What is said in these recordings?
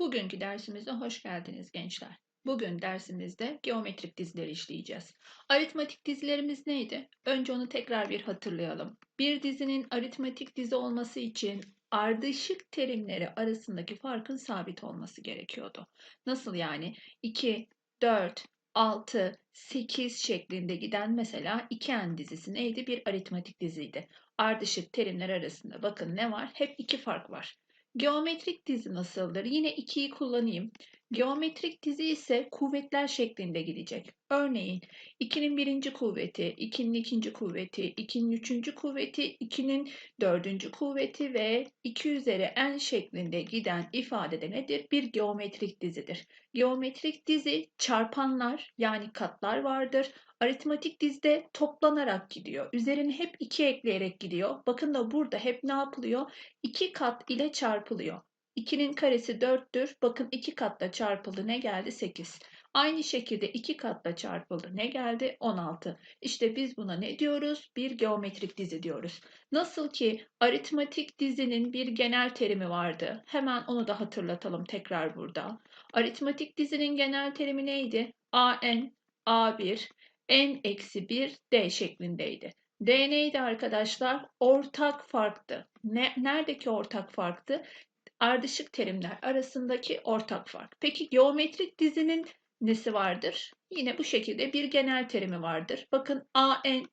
Bugünkü dersimize hoş geldiniz gençler. Bugün dersimizde geometrik dizileri işleyeceğiz. Aritmatik dizilerimiz neydi? Önce onu tekrar bir hatırlayalım. Bir dizinin aritmatik dizi olması için ardışık terimleri arasındaki farkın sabit olması gerekiyordu. Nasıl yani? 2, 4, 6, 8 şeklinde giden mesela iken dizisi neydi? Bir aritmatik diziydi. Ardışık terimler arasında bakın ne var? Hep iki fark var. Geometrik dizi nasıldır? Yine 2'yi kullanayım. Geometrik dizi ise kuvvetler şeklinde gidecek. Örneğin 2'nin birinci kuvveti, 2'nin ikinci kuvveti, 2'nin üçüncü kuvveti, 2'nin dördüncü kuvveti ve 2 üzeri n şeklinde giden ifade de nedir? Bir geometrik dizidir. Geometrik dizi çarpanlar yani katlar vardır. Aritmatik dizide toplanarak gidiyor. Üzerine hep 2 ekleyerek gidiyor. Bakın da burada hep ne yapılıyor? 2 kat ile çarpılıyor. 2'nin karesi 4'tür. Bakın 2 katla çarpıldı. Ne geldi? 8. Aynı şekilde 2 katla çarpıldı. Ne geldi? 16. İşte biz buna ne diyoruz? Bir geometrik dizi diyoruz. Nasıl ki aritmatik dizinin bir genel terimi vardı. Hemen onu da hatırlatalım tekrar burada. Aritmatik dizinin genel terimi neydi? AN, A1, N eksi 1 D şeklindeydi. D neydi arkadaşlar? Ortak farktı. Ne, neredeki ortak farktı? Ardışık terimler arasındaki ortak fark. Peki geometrik dizinin nesi vardır? Yine bu şekilde bir genel terimi vardır. Bakın AN,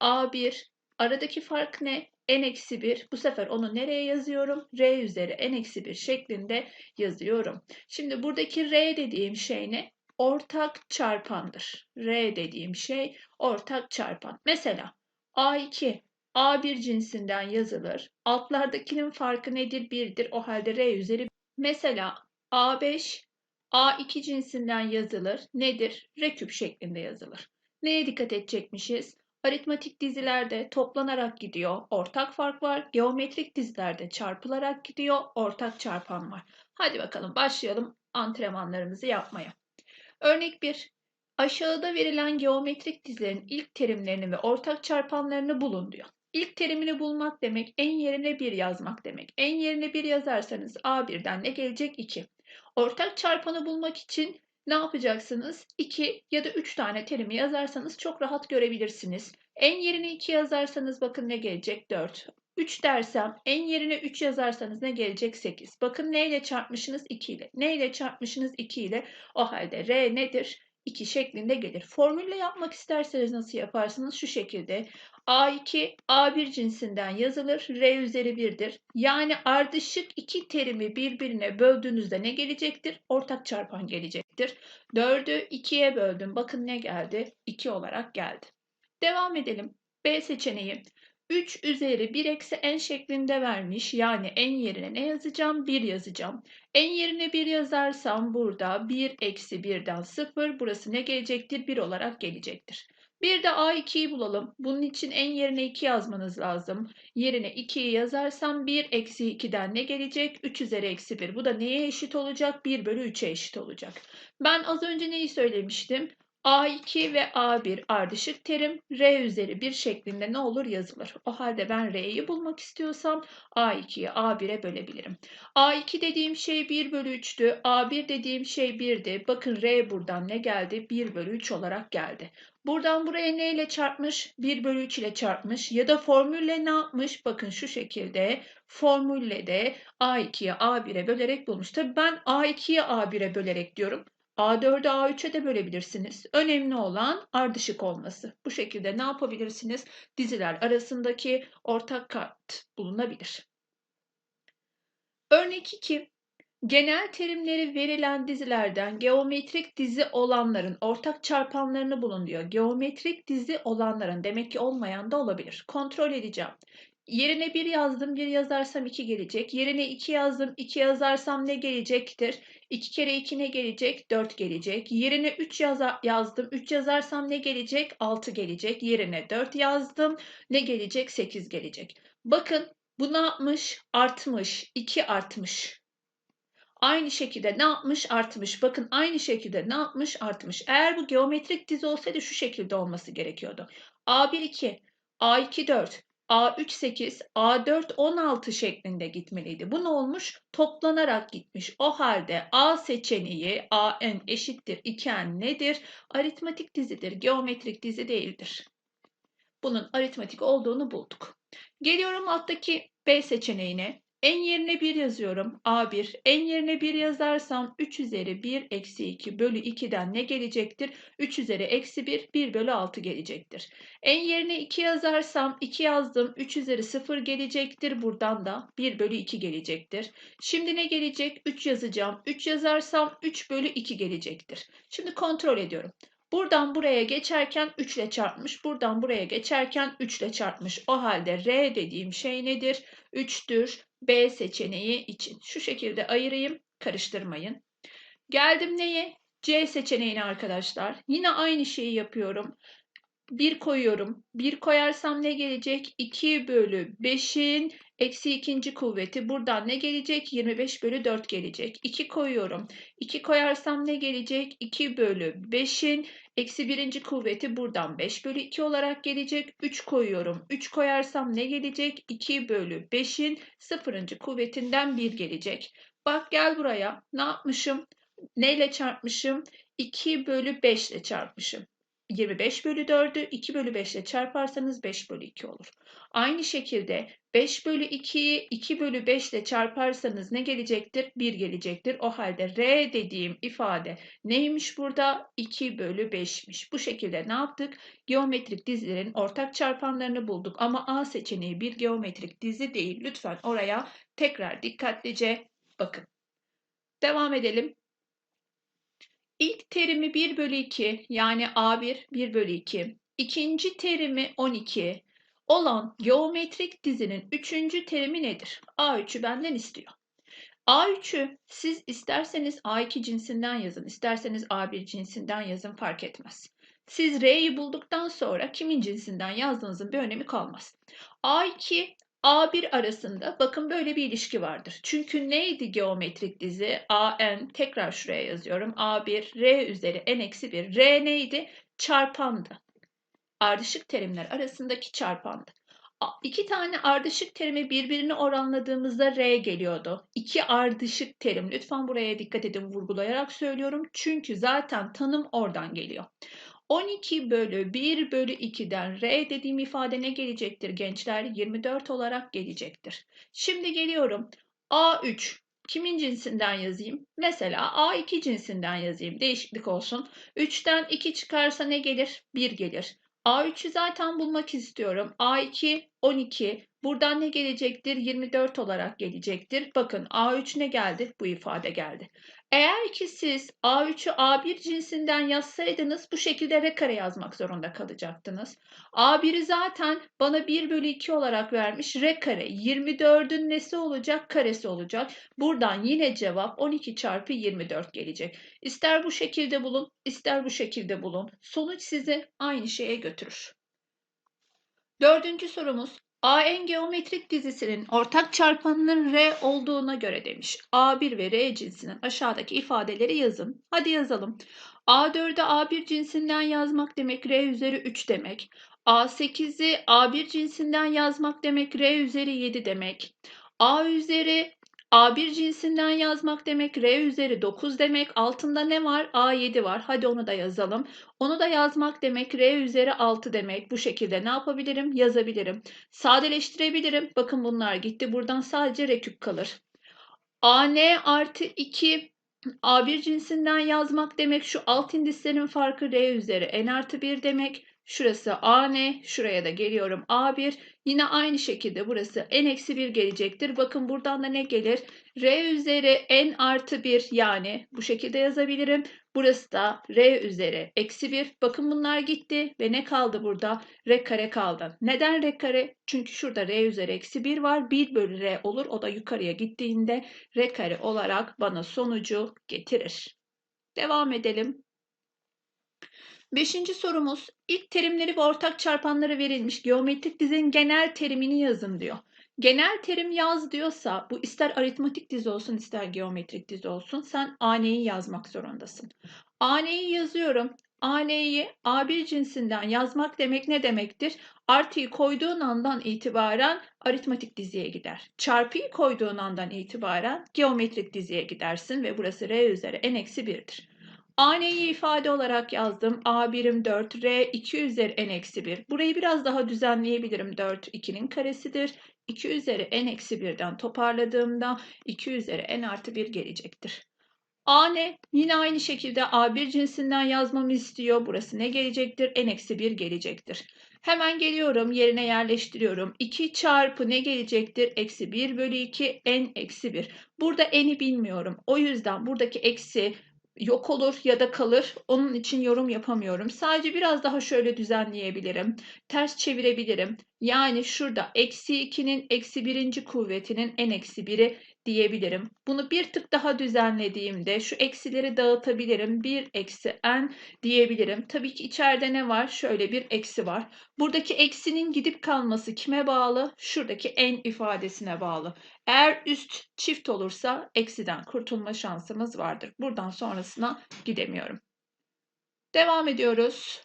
A1, aradaki fark ne? n-1. Bu sefer onu nereye yazıyorum? r üzeri n-1 şeklinde yazıyorum. Şimdi buradaki r dediğim şey ne? Ortak çarpandır. r dediğim şey ortak çarpan. Mesela A2 A1 cinsinden yazılır. Altlardakinin farkı nedir? 1'dir. O halde R üzeri. Mesela A5 A2 cinsinden yazılır. Nedir? R küp şeklinde yazılır. Neye dikkat edecekmişiz? Aritmatik dizilerde toplanarak gidiyor. Ortak fark var. Geometrik dizilerde çarpılarak gidiyor. Ortak çarpan var. Hadi bakalım başlayalım antrenmanlarımızı yapmaya. Örnek 1. Aşağıda verilen geometrik dizilerin ilk terimlerini ve ortak çarpanlarını bulun diyor. İlk terimini bulmak demek en yerine 1 yazmak demek. En yerine 1 yazarsanız A1'den ne gelecek? 2. Ortak çarpanı bulmak için ne yapacaksınız? 2 ya da 3 tane terimi yazarsanız çok rahat görebilirsiniz. En yerine 2 yazarsanız bakın ne gelecek? 4. 3 dersem en yerine 3 yazarsanız ne gelecek? 8. Bakın neyle çarpmışsınız? 2 ile. Neyle çarpmışsınız? 2 ile. O halde R nedir? 2 şeklinde gelir. Formülle yapmak isterseniz nasıl yaparsınız? Şu şekilde A2 A1 cinsinden yazılır. R üzeri 1'dir. Yani ardışık iki terimi birbirine böldüğünüzde ne gelecektir? Ortak çarpan gelecektir. 4'ü 2'ye böldüm. Bakın ne geldi? 2 olarak geldi. Devam edelim. B seçeneği. 3 üzeri 1 eksi n şeklinde vermiş. Yani n yerine ne yazacağım? 1 yazacağım. n yerine 1 yazarsam burada 1 eksi 1'den 0. Burası ne gelecektir? 1 olarak gelecektir. Bir de A2'yi bulalım. Bunun için en yerine 2 yazmanız lazım. Yerine 2'yi yazarsam 1 eksi 2'den ne gelecek? 3 üzeri eksi 1. Bu da neye eşit olacak? 1 bölü 3'e eşit olacak. Ben az önce neyi söylemiştim? A2 ve A1 ardışık terim R üzeri 1 şeklinde ne olur yazılır. O halde ben R'yi bulmak istiyorsam A2'yi A1'e bölebilirim. A2 dediğim şey 1 bölü 3'tü. A1 dediğim şey 1'di. Bakın R buradan ne geldi? 1 bölü 3 olarak geldi. Buradan buraya ne ile çarpmış? 1 bölü 3 ile çarpmış. Ya da formülle ne yapmış? Bakın şu şekilde formülle de A2'ye A1'e bölerek bulmuş. Tabii ben A2'ye A1'e bölerek diyorum. A4'ü A3'e de bölebilirsiniz. Önemli olan ardışık olması. Bu şekilde ne yapabilirsiniz? Diziler arasındaki ortak kat bulunabilir. Örnek 2. Genel terimleri verilen dizilerden geometrik dizi olanların ortak çarpanlarını bulun diyor. Geometrik dizi olanların demek ki olmayan da olabilir. Kontrol edeceğim. Yerine 1 yazdım, 1 yazarsam 2 gelecek. Yerine 2 yazdım, 2 yazarsam ne gelecektir? 2 kere 2 ne gelecek? 4 gelecek. Yerine 3 yaza, yazdım, 3 yazarsam ne gelecek? 6 gelecek. Yerine 4 yazdım, ne gelecek? 8 gelecek. Bakın bu ne yapmış? Artmış, 2 artmış. Aynı şekilde ne yapmış? Artmış. Bakın aynı şekilde ne yapmış? Artmış. Eğer bu geometrik dizi olsaydı şu şekilde olması gerekiyordu. A1 2, A2 4, A3 8, A4 16 şeklinde gitmeliydi. Bu ne olmuş? Toplanarak gitmiş. O halde A seçeneği AN eşittir 2N nedir? Aritmatik dizidir, geometrik dizi değildir. Bunun aritmatik olduğunu bulduk. Geliyorum alttaki B seçeneğine. En yerine 1 yazıyorum. A1. En yerine 1 yazarsam 3 üzeri 1 eksi 2 bölü 2'den ne gelecektir? 3 üzeri eksi 1 1 bölü 6 gelecektir. En yerine 2 yazarsam 2 yazdım. 3 üzeri 0 gelecektir. Buradan da 1 bölü 2 gelecektir. Şimdi ne gelecek? 3 yazacağım. 3 yazarsam 3 bölü 2 gelecektir. Şimdi kontrol ediyorum. Buradan buraya geçerken 3 ile çarpmış. Buradan buraya geçerken 3 ile çarpmış. O halde R dediğim şey nedir? 3'tür. B seçeneği için. Şu şekilde ayırayım. Karıştırmayın. Geldim neye? C seçeneğine arkadaşlar. Yine aynı şeyi yapıyorum. 1 koyuyorum. 1 koyarsam ne gelecek? 2 bölü 5'in eksi ikinci kuvveti. Buradan ne gelecek? 25 bölü 4 gelecek. 2 koyuyorum. 2 koyarsam ne gelecek? 2 bölü 5'in eksi birinci kuvveti. Buradan 5 bölü 2 olarak gelecek. 3 koyuyorum. 3 koyarsam ne gelecek? 2 bölü 5'in sıfırıncı kuvvetinden 1 gelecek. Bak gel buraya. Ne yapmışım? Neyle çarpmışım? 2 bölü 5 ile çarpmışım. 25 bölü 4'ü 2 bölü 5 ile çarparsanız 5 bölü 2 olur. Aynı şekilde 5 bölü 2'yi 2 bölü 5 ile çarparsanız ne gelecektir? 1 gelecektir. O halde R dediğim ifade neymiş burada? 2 bölü 5'miş. Bu şekilde ne yaptık? Geometrik dizilerin ortak çarpanlarını bulduk. Ama A seçeneği bir geometrik dizi değil. Lütfen oraya tekrar dikkatlice bakın. Devam edelim. İlk terimi 1 bölü 2 yani A1 1 bölü 2. İkinci terimi 12 olan geometrik dizinin üçüncü terimi nedir? A3'ü benden istiyor. A3'ü siz isterseniz A2 cinsinden yazın, isterseniz A1 cinsinden yazın fark etmez. Siz R'yi bulduktan sonra kimin cinsinden yazdığınızın bir önemi kalmaz. A2 A1 arasında bakın böyle bir ilişki vardır. Çünkü neydi geometrik dizi? AN tekrar şuraya yazıyorum. A1 R üzeri n eksi 1. R neydi? Çarpandı. Ardışık terimler arasındaki çarpandı. İki tane ardışık terimi birbirine oranladığımızda R geliyordu. İki ardışık terim. Lütfen buraya dikkat edin vurgulayarak söylüyorum. Çünkü zaten tanım oradan geliyor. 12 bölü 1 bölü 2'den R dediğim ifade ne gelecektir gençler? 24 olarak gelecektir. Şimdi geliyorum. A3 kimin cinsinden yazayım? Mesela A2 cinsinden yazayım. Değişiklik olsun. 3'ten 2 çıkarsa ne gelir? 1 gelir. A3'ü zaten bulmak istiyorum. A2 12. Buradan ne gelecektir? 24 olarak gelecektir. Bakın A3 ne geldi? Bu ifade geldi. Eğer ki siz A3'ü A1 cinsinden yazsaydınız bu şekilde R kare yazmak zorunda kalacaktınız. A1'i zaten bana 1 bölü 2 olarak vermiş R kare. 24'ün nesi olacak? Karesi olacak. Buradan yine cevap 12 çarpı 24 gelecek. İster bu şekilde bulun, ister bu şekilde bulun. Sonuç sizi aynı şeye götürür. Dördüncü sorumuz AN geometrik dizisinin ortak çarpanının R olduğuna göre demiş. A1 ve R cinsinin aşağıdaki ifadeleri yazın. Hadi yazalım. A4'ü A1 cinsinden yazmak demek R üzeri 3 demek. A8'i A1 cinsinden yazmak demek R üzeri 7 demek. A üzeri A1 cinsinden yazmak demek R üzeri 9 demek. Altında ne var? A7 var. Hadi onu da yazalım. Onu da yazmak demek R üzeri 6 demek. Bu şekilde ne yapabilirim? Yazabilirim. Sadeleştirebilirim. Bakın bunlar gitti. Buradan sadece R küp kalır. AN artı 2 A1 cinsinden yazmak demek şu alt indislerin farkı R üzeri N artı 1 demek. Şurası AN, şuraya da geliyorum A1. Yine aynı şekilde burası n-1 gelecektir. Bakın buradan da ne gelir? R üzeri n artı 1 yani bu şekilde yazabilirim. Burası da R üzeri eksi 1. Bakın bunlar gitti ve ne kaldı burada? R kare kaldı. Neden R kare? Çünkü şurada R üzeri eksi 1 var. 1 bölü R olur. O da yukarıya gittiğinde R kare olarak bana sonucu getirir. Devam edelim. Beşinci sorumuz ilk terimleri ve ortak çarpanları verilmiş geometrik dizin genel terimini yazın diyor. Genel terim yaz diyorsa bu ister aritmatik dizi olsun ister geometrik dizi olsun sen AN'yi yazmak zorundasın. AN'yi yazıyorum. AN'yi A1 cinsinden yazmak demek ne demektir? Artıyı koyduğun andan itibaren aritmatik diziye gider. Çarpıyı koyduğun andan itibaren geometrik diziye gidersin ve burası R üzeri n-1'dir. Aneyi ifade olarak yazdım. A birim 4, R 2 üzeri n eksi 1. Burayı biraz daha düzenleyebilirim. 4, 2'nin karesidir. 2 üzeri n eksi 1'den toparladığımda 2 üzeri n artı 1 gelecektir. A ne? Yine aynı şekilde A1 cinsinden yazmamı istiyor. Burası ne gelecektir? N eksi 1 gelecektir. Hemen geliyorum yerine yerleştiriyorum. 2 çarpı ne gelecektir? Eksi 1 bölü 2 n eksi 1. Burada n'i bilmiyorum. O yüzden buradaki eksi yok olur ya da kalır. Onun için yorum yapamıyorum. Sadece biraz daha şöyle düzenleyebilirim. Ters çevirebilirim. Yani şurada eksi 2'nin eksi birinci kuvvetinin n eksi 1'i diyebilirim. Bunu bir tık daha düzenlediğimde şu eksileri dağıtabilirim. 1 eksi n diyebilirim. Tabii ki içeride ne var? Şöyle bir eksi var. Buradaki eksinin gidip kalması kime bağlı? Şuradaki n ifadesine bağlı. Eğer üst çift olursa eksiden kurtulma şansımız vardır. Buradan sonrasına gidemiyorum. Devam ediyoruz.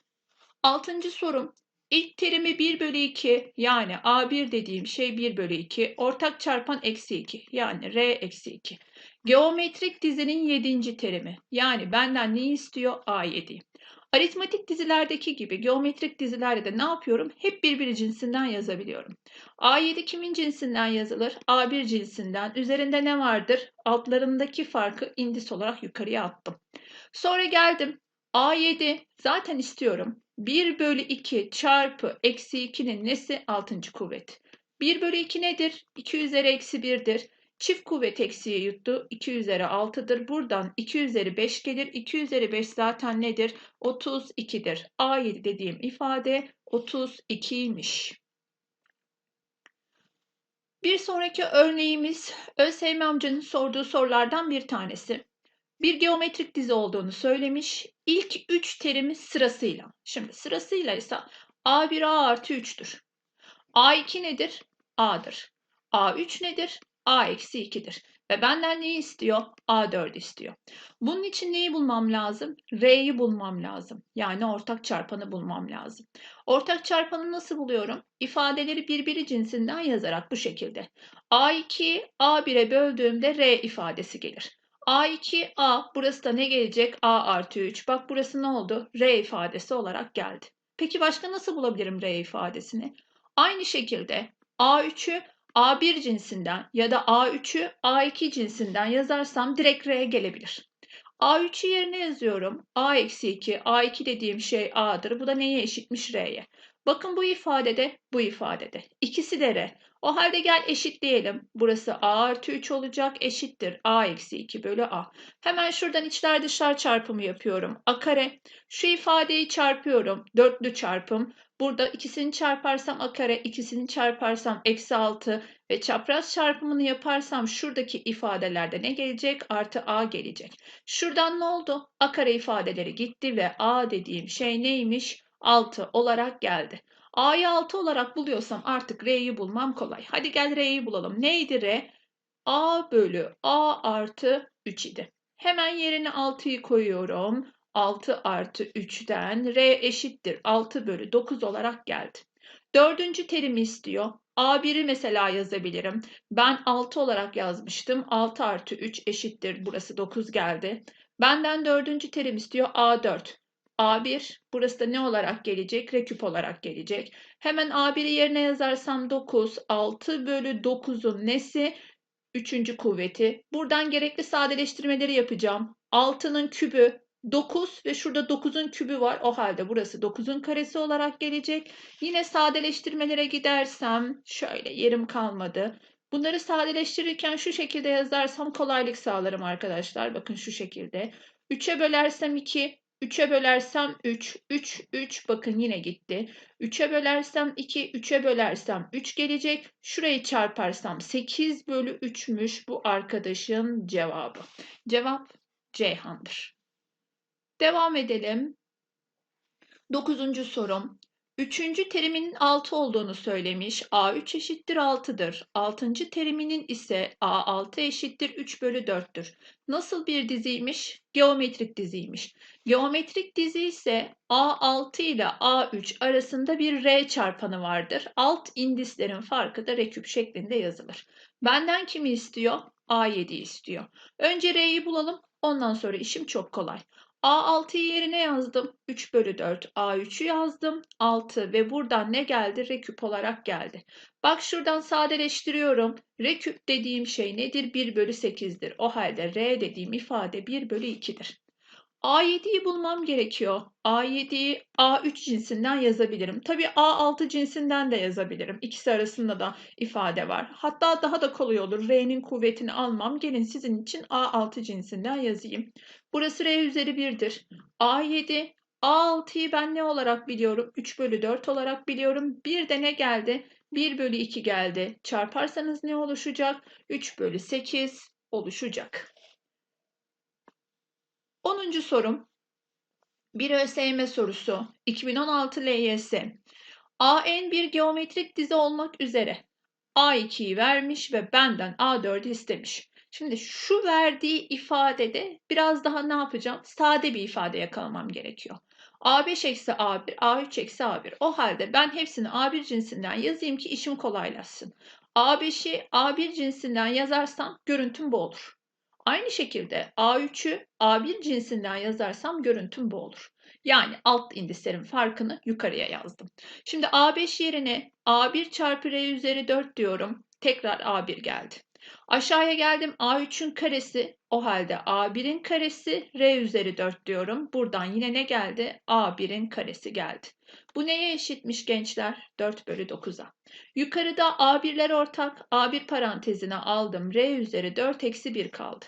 Altıncı sorum. İlk terimi 1 bölü 2 yani A1 dediğim şey 1 bölü 2 ortak çarpan eksi 2 yani R eksi 2. Geometrik dizinin 7. terimi yani benden ne istiyor A7. Aritmatik dizilerdeki gibi geometrik dizilerde de ne yapıyorum? Hep birbiri cinsinden yazabiliyorum. A7 kimin cinsinden yazılır? A1 cinsinden. Üzerinde ne vardır? Altlarındaki farkı indis olarak yukarıya attım. Sonra geldim. A7 zaten istiyorum. 1 bölü 2 çarpı eksi 2'nin nesi? 6. kuvvet. 1 bölü 2 nedir? 2 üzeri eksi 1'dir. Çift kuvvet eksiği yuttu. 2 üzeri 6'dır. Buradan 2 üzeri 5 gelir. 2 üzeri 5 zaten nedir? 32'dir. A7 dediğim ifade 32'ymiş. Bir sonraki örneğimiz ÖSYM amcanın sorduğu sorulardan bir tanesi bir geometrik dizi olduğunu söylemiş. İlk 3 terimi sırasıyla. Şimdi sırasıyla ise A1 A artı 3'tür. A2 nedir? A'dır. A3 nedir? A eksi 2'dir. Ve benden neyi istiyor? A4 istiyor. Bunun için neyi bulmam lazım? R'yi bulmam lazım. Yani ortak çarpanı bulmam lazım. Ortak çarpanı nasıl buluyorum? İfadeleri birbiri cinsinden yazarak bu şekilde. A2'yi A1'e böldüğümde R ifadesi gelir. A2, A. Burası da ne gelecek? A artı 3. Bak burası ne oldu? R ifadesi olarak geldi. Peki başka nasıl bulabilirim R ifadesini? Aynı şekilde A3'ü A1 cinsinden ya da A3'ü A2 cinsinden yazarsam direkt R gelebilir. A3'ü yerine yazıyorum. A eksi 2, A2 dediğim şey A'dır. Bu da neye eşitmiş R'ye. Bakın bu ifadede, bu ifadede. İkisi de R. O halde gel eşitleyelim. Burası A artı 3 olacak eşittir. A eksi 2 bölü A. Hemen şuradan içler dışlar çarpımı yapıyorum. A kare. Şu ifadeyi çarpıyorum. Dörtlü çarpım. Burada ikisini çarparsam A kare, ikisini çarparsam eksi 6 ve çapraz çarpımını yaparsam şuradaki ifadelerde ne gelecek? Artı A gelecek. Şuradan ne oldu? A kare ifadeleri gitti ve A dediğim şey neymiş? 6 olarak geldi. A'yı 6 olarak buluyorsam artık R'yi bulmam kolay. Hadi gel R'yi bulalım. Neydi R? A bölü A artı 3 idi. Hemen yerine 6'yı koyuyorum. 6 artı 3'den R eşittir. 6 bölü 9 olarak geldi. Dördüncü terimi istiyor. A1'i mesela yazabilirim. Ben 6 olarak yazmıştım. 6 artı 3 eşittir. Burası 9 geldi. Benden dördüncü terim istiyor. A4. A1 burası da ne olarak gelecek? Reküp olarak gelecek. Hemen A1'i yerine yazarsam 9. 6 bölü 9'un nesi? Üçüncü kuvveti. Buradan gerekli sadeleştirmeleri yapacağım. 6'nın kübü 9 ve şurada 9'un kübü var. O halde burası 9'un karesi olarak gelecek. Yine sadeleştirmelere gidersem şöyle yerim kalmadı. Bunları sadeleştirirken şu şekilde yazarsam kolaylık sağlarım arkadaşlar. Bakın şu şekilde. 3'e bölersem 2, 3'e bölersem 3, 3, 3 bakın yine gitti. 3'e bölersem 2, 3'e bölersem 3 gelecek. Şurayı çarparsam 8 bölü 3'müş bu arkadaşın cevabı. Cevap Ceyhan'dır. Devam edelim. Dokuzuncu sorum. Üçüncü teriminin 6 olduğunu söylemiş. A3 eşittir 6'dır. Altıncı teriminin ise A6 eşittir 3 bölü 4'tür. Nasıl bir diziymiş? Geometrik diziymiş. Geometrik dizi ise A6 ile A3 arasında bir R çarpanı vardır. Alt indislerin farkı da R küp şeklinde yazılır. Benden kimi istiyor? A7'yi istiyor. Önce R'yi bulalım. Ondan sonra işim çok kolay. A6'yı yerine yazdım. 3 bölü 4. A3'ü yazdım. 6 ve buradan ne geldi? R küp olarak geldi. Bak şuradan sadeleştiriyorum. R küp dediğim şey nedir? 1 bölü 8'dir. O halde R dediğim ifade 1 bölü 2'dir. A7'yi bulmam gerekiyor. A7'yi A3 cinsinden yazabilirim. Tabii A6 cinsinden de yazabilirim. İkisi arasında da ifade var. Hatta daha da kolay olur. R'nin kuvvetini almam. Gelin sizin için A6 cinsinden yazayım. Burası R üzeri 1'dir. A7, A6'yı ben ne olarak biliyorum? 3 bölü 4 olarak biliyorum. Bir de ne geldi? 1 bölü 2 geldi. Çarparsanız ne oluşacak? 3 bölü 8 oluşacak. 10. sorum. Bir ÖSYM sorusu. 2016 LYS. AN bir geometrik dizi olmak üzere A2'yi vermiş ve benden A4'ü istemiş. Şimdi şu verdiği ifadede biraz daha ne yapacağım? Sade bir ifade yakalamam gerekiyor. A5 eksi A1, A3 eksi A1. O halde ben hepsini A1 cinsinden yazayım ki işim kolaylaşsın. A5'i A1 cinsinden yazarsam görüntüm bu olur. Aynı şekilde A3'ü A1 cinsinden yazarsam görüntüm bu olur. Yani alt indislerin farkını yukarıya yazdım. Şimdi A5 yerine A1 çarpı R üzeri 4 diyorum. Tekrar A1 geldi. Aşağıya geldim A3'ün karesi o halde A1'in karesi R üzeri 4 diyorum. Buradan yine ne geldi? A1'in karesi geldi. Bu neye eşitmiş gençler? 4 bölü 9'a. Yukarıda A1'ler ortak. A1 parantezine aldım. R üzeri 4 eksi 1 kaldı.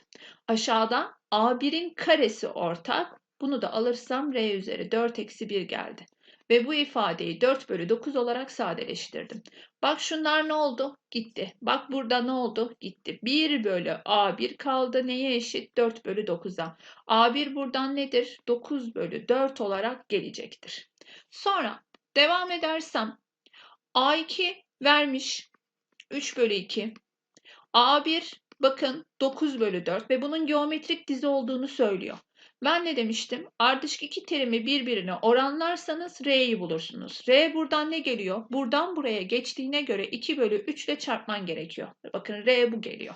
Aşağıda A1'in karesi ortak. Bunu da alırsam R üzeri 4 eksi 1 geldi. Ve bu ifadeyi 4 bölü 9 olarak sadeleştirdim. Bak şunlar ne oldu? Gitti. Bak burada ne oldu? Gitti. 1 bölü A1 kaldı. Neye eşit? 4 bölü 9'a. A1 buradan nedir? 9 bölü 4 olarak gelecektir. Sonra devam edersem A2 vermiş 3 bölü 2. A1 bakın 9 bölü 4 ve bunun geometrik dizi olduğunu söylüyor. Ben ne demiştim? Ardışık iki terimi birbirine oranlarsanız R'yi bulursunuz. R buradan ne geliyor? Buradan buraya geçtiğine göre 2 bölü 3 ile çarpman gerekiyor. Bakın R bu geliyor.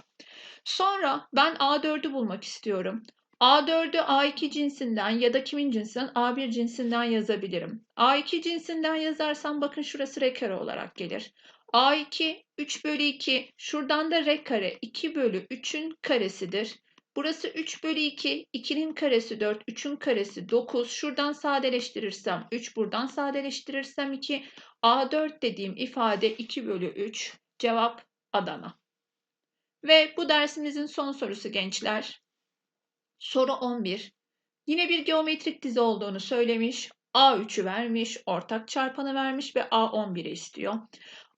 Sonra ben A4'ü bulmak istiyorum. A4'ü A2 cinsinden ya da kimin cinsinden? A1 cinsinden yazabilirim. A2 cinsinden yazarsam bakın şurası R kare olarak gelir. A2 3 bölü 2 şuradan da R kare 2 bölü 3'ün karesidir. Burası 3 bölü 2. 2'nin karesi 4. 3'ün karesi 9. Şuradan sadeleştirirsem 3. Buradan sadeleştirirsem 2. A4 dediğim ifade 2 bölü 3. Cevap Adana. Ve bu dersimizin son sorusu gençler. Soru 11. Yine bir geometrik dizi olduğunu söylemiş. A3'ü vermiş, ortak çarpanı vermiş ve A11'i istiyor.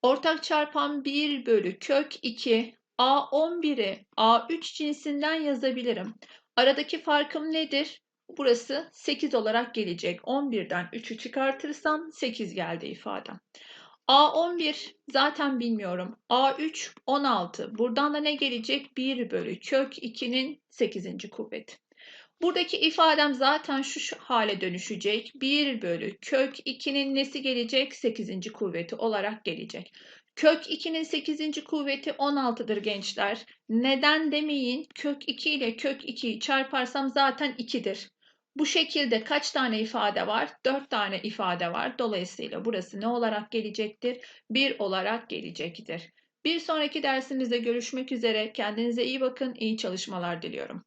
Ortak çarpan 1 bölü kök 2 A11'i A3 cinsinden yazabilirim. Aradaki farkım nedir? Burası 8 olarak gelecek. 11'den 3'ü çıkartırsam 8 geldi ifadem. A11 zaten bilmiyorum. A3 16. Buradan da ne gelecek? 1 bölü kök 2'nin 8. kuvveti. Buradaki ifadem zaten şu hale dönüşecek. 1 bölü kök 2'nin nesi gelecek? 8. kuvveti olarak gelecek. Kök 2'nin 8. kuvveti 16'dır gençler. Neden demeyin? Kök 2 ile kök 2'yi çarparsam zaten 2'dir. Bu şekilde kaç tane ifade var? 4 tane ifade var. Dolayısıyla burası ne olarak gelecektir? 1 olarak gelecektir. Bir sonraki dersimizde görüşmek üzere. Kendinize iyi bakın. İyi çalışmalar diliyorum.